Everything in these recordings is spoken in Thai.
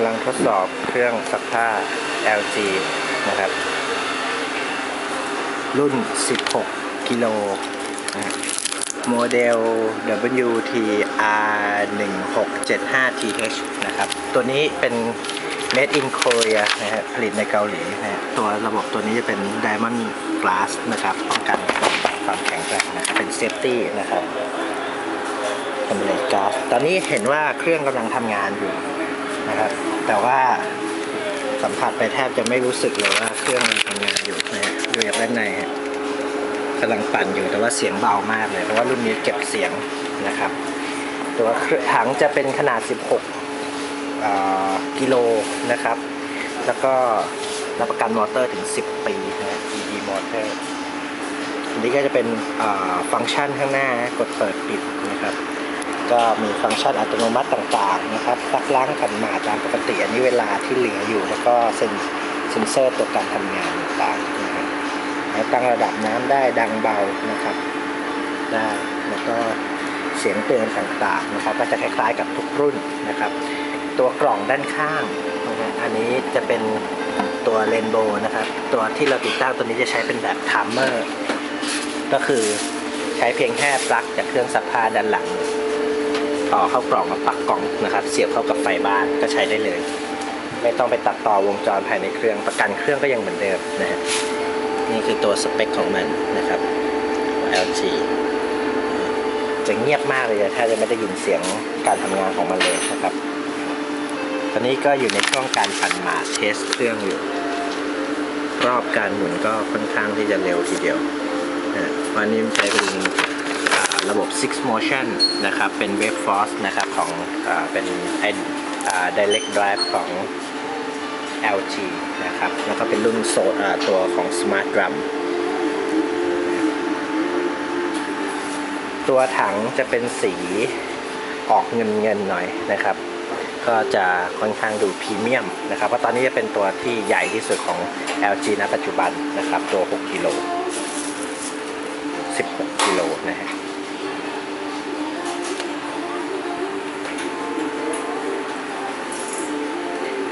ำลังทดสอบเครื่องซักผ้า LG นะครับ รุ่น 16 กิโลนะฮะโมเดล WTR 1675 TH นะครับ ตัวนี้เป็น made in Korea นะฮะผลิตในเกาหลีนะฮะตัวระบบตัวนี้จะเป็น Diamond Glass นะครับป้องกันความแข็งแกร่งนะครับเป็น Safety นะครับเป็นเหล็กก๊าตอนนี้เห็นว่าเครื่องกำลังทำงานอยู่ นะครับแต่ว่าสัมผัสไปแทบจะไม่รู้สึกเลยว่าเครื่องมันทำงานอยู่นะฮะดูจากด้านในฮะกำลังปั่นอยู่แต่ว่าเสียงเบามากเลยเพราะว่ารุ่นนี้เก็บเสียงนะครับ ตัวถังจะเป็นขนาด 16กิโลนะครับ แล้วก็รับประกันมอเตอร์ถึง 10 ปีนะฮะ ED มอเตอร์อันนี้ก็จะเป็นฟังก์ชันข้างหน้ากดเปิดปิดนะครับ ก็มีฟังก์ชันอัตโนมัติต่างๆนะครับซักล้างขันหมาตามปกติอันนี้เวลาที่เหลืออยู่แล้วก็เซ็นเซนเซอร์ตัวการทำงานต่างๆนะครับแล้วตั้งระดับน้ำได้ดังเบานะครับ ได้แล้วก็เสียงเตือนต่างๆนะครับ ก็จะคล้ายๆกับทุกรุ่นนะครับ ตัวกล่องด้านข้างนะฮะอันนี้จะเป็นตัวเรนโบว์นะครับ ตัวที่เราติดตั้งตัวนี้จะใช้เป็นแบบทัมเมอร์ก็คือใช้เพียงแค่ปลั๊กจากเครื่องซักผ้าด้านหลัง ต่อเข้ากล่องมาปักกล่องนะครับ เสียบเข้ากับไฟบ้านก็ใช้ได้เลย ไม่ต้องไปตัดต่อวงจรภายในเครื่องประกันเครื่องก็ยังเหมือนเดิมนะฮะนี่คือตัวสเปคของมันนะครับ LG จะเงียบมากเลยแทบจะไม่ได้ยินเสียงการทำงานของมันเลยนะครับ ตอนนี้ก็อยู่ในช่วงการปั่นหมาเทสเครื่องอยู่ รอบการหมุนก็ค่อนข้างที่จะเร็วทีเดียวนะวันนี้ใช้เป็น ระบบ Six Motion นะครับ เป็น Wave Force นะครับของอเป็นไอ Direct Drive ของ LG นะครับ แล้วก็เป็นรุ่นโซอ่าตัวของ Smart Drum ตัวถังจะเป็นสีออกเงินเงินๆหน่อยนะครับ ก็จะค่อนข้างดูพรีเมียมนะครับ เพราะตอนนี้จะเป็นตัวที่ใหญ่ที่สุดของ LG ณ ปัจจุบันนะครับ ตัว 6 กิโล 16 กิโลนะฮะ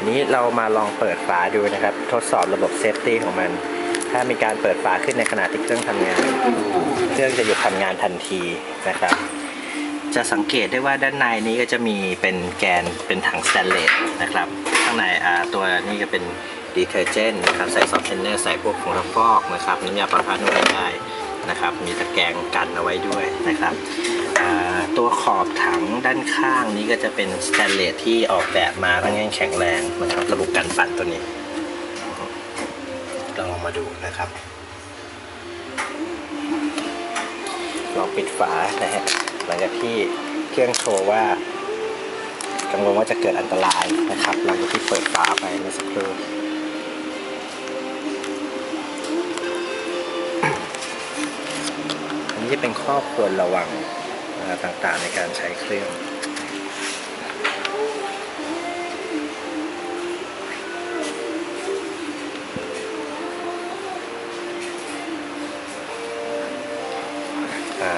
นนี้เรามาลองเปิดฝาดูนะครับ ทดสอบระบบเซฟตี้ของมัน ถ้ามีการเปิดฝาขึ้นในขณะที่เครื่องทำงาน เครื่องจะหยุดทำงานทันทีนะครับ จะสังเกตได้ว่าด้านในนี้ก็จะมีเป็นแกนเป็นถังสแตนเลสนะครับ ข้างในตัวนี้ก็เป็นดีเทอร์เจนนะครับ ใส่ซอฟต์เทนเนอร์ใส่พวกผงซักฟอกนะครับน้ำยาปรับผ้านุ่มได้ นะครับ มีตะแกรงกันเอาไว้ด้วยนะครับตัวขอบถังด้านข้างนี้ก็จะเป็นสแตนเลสที่ออกแบบมาค่อนข้างแข็งแรงนะครับระบบกันสั่นตัวนี้ลองเอามาดูนะครับลองปิดฝานะฮะหลังจากที่เครื่องโชว์ว่ากังวลว่าจะเกิดอันตรายนะครับหลังจากที่เปิดฝาไปเมื่อสักครู่ อันนี้จะเป็นข้อควรระวังต่างๆในการใช้เครื่อง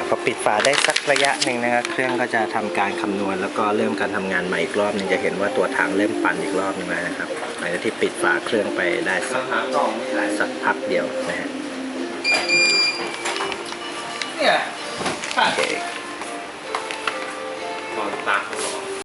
พอปิดฝาได้สักระยะหนึ่งนะครับเครื่องก็จะทำการคำนวณ แล้วก็เริ่มการทำงานใหม่อีกรอบหนึงจะเห็นว่าตัวถังเริ่มปั่นอีกรอบหนึงแล้วนะครับหลังจากที่ปิดฝาเครื่องไปได้สักสักพักเดียวนะฮะ